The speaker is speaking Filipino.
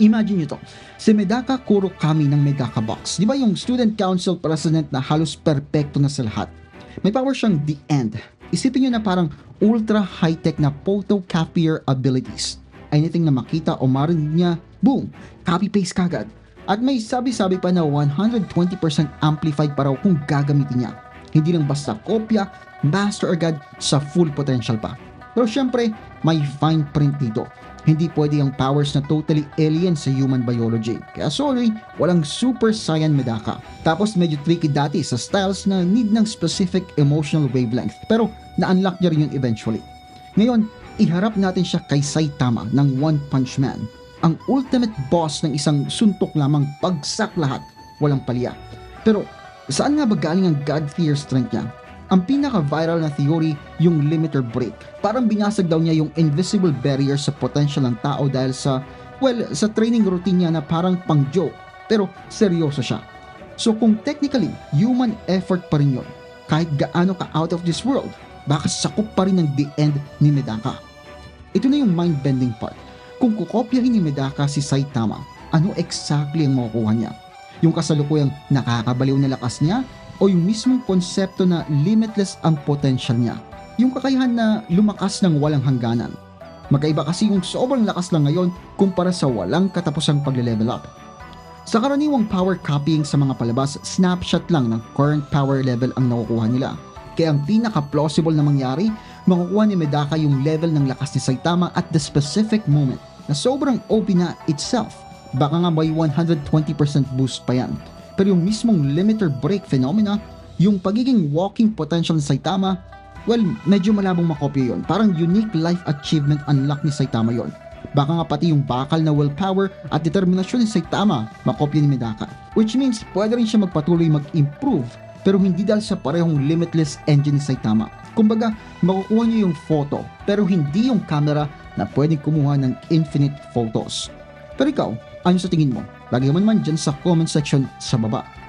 Imagine nyo to, si Medaka Kurokami ng Medaka Box. Di ba yung student council president na halos perpekto na sa lahat? May power siyang the end. Isipin nyo na parang ultra high-tech na photocopier abilities. Anything na makita o marinig niya, boom, copy-paste kagad. At may sabi-sabi pa na 120% amplified pa raw kung gagamitin niya. Hindi lang basta kopya, master agad sa full potential pa. Pero syempre, may fine print dito. Hindi pwede ang powers na totally alien sa human biology. Kaya sorry, walang super saiyan medaka. Tapos medyo tricky dati sa styles na need ng specific emotional wavelength. Pero na-unlock niya rin yun eventually. Ngayon, iharap natin siya kay Saitama ng One Punch Man. Ang ultimate boss ng isang suntok lamang bagsak lahat, walang palya. Pero saan nga ba galing ang God tier strength niya? Ang pinaka-viral na theory, yung limiter break. Parang binasag daw niya yung invisible barrier sa potential ng tao dahil sa, well, sa training routine niya na parang pang-joke. Pero seryoso siya. So kung technically, human effort pa rin yun, kahit gaano ka out of this world, baka sakop pa rin ng the end ni Medaka. Ito na yung mind-bending part. Kung kukopyahin ni Medaka si Saitama, ano exactly ang makukuha niya? Yung kasalukuyang nakakabaliw na lakas niya o yung mismong konsepto na limitless ang potential niya? Yung kakayahan na lumakas ng walang hangganan. Magkaiba kasi yung sobrang lakas lang ngayon kumpara sa walang katapusang pagle-level up. Sa karaniwang power copying sa mga palabas, snapshot lang ng current power level ang nakukuha nila. Kaya ang pinaka-plausible na mangyari, makukuha ni Medaka yung level ng lakas ni Saitama at the specific moment na sobrang OP na itself. Baka nga may 120% boost pa yan. Pero yung mismong limiter break phenomena, yung pagiging walking potential ni Saitama, well, medyo malabong makopya yon. Parang unique life achievement unlock ni Saitama yon. Baka nga pati yung bakal na willpower at determinasyon ni Saitama makopya ni Medaka. Which means pwede rin siya magpatuloy mag-improve pero hindi dahil sa parehong limitless engine ni Saitama. Kumbaga, makukuha niyo yung photo pero hindi yung camera na pwedeng kumuha ng infinite photos. Pero ikaw, ano sa tingin mo? Lagi mo naman dyan sa comment section sa baba.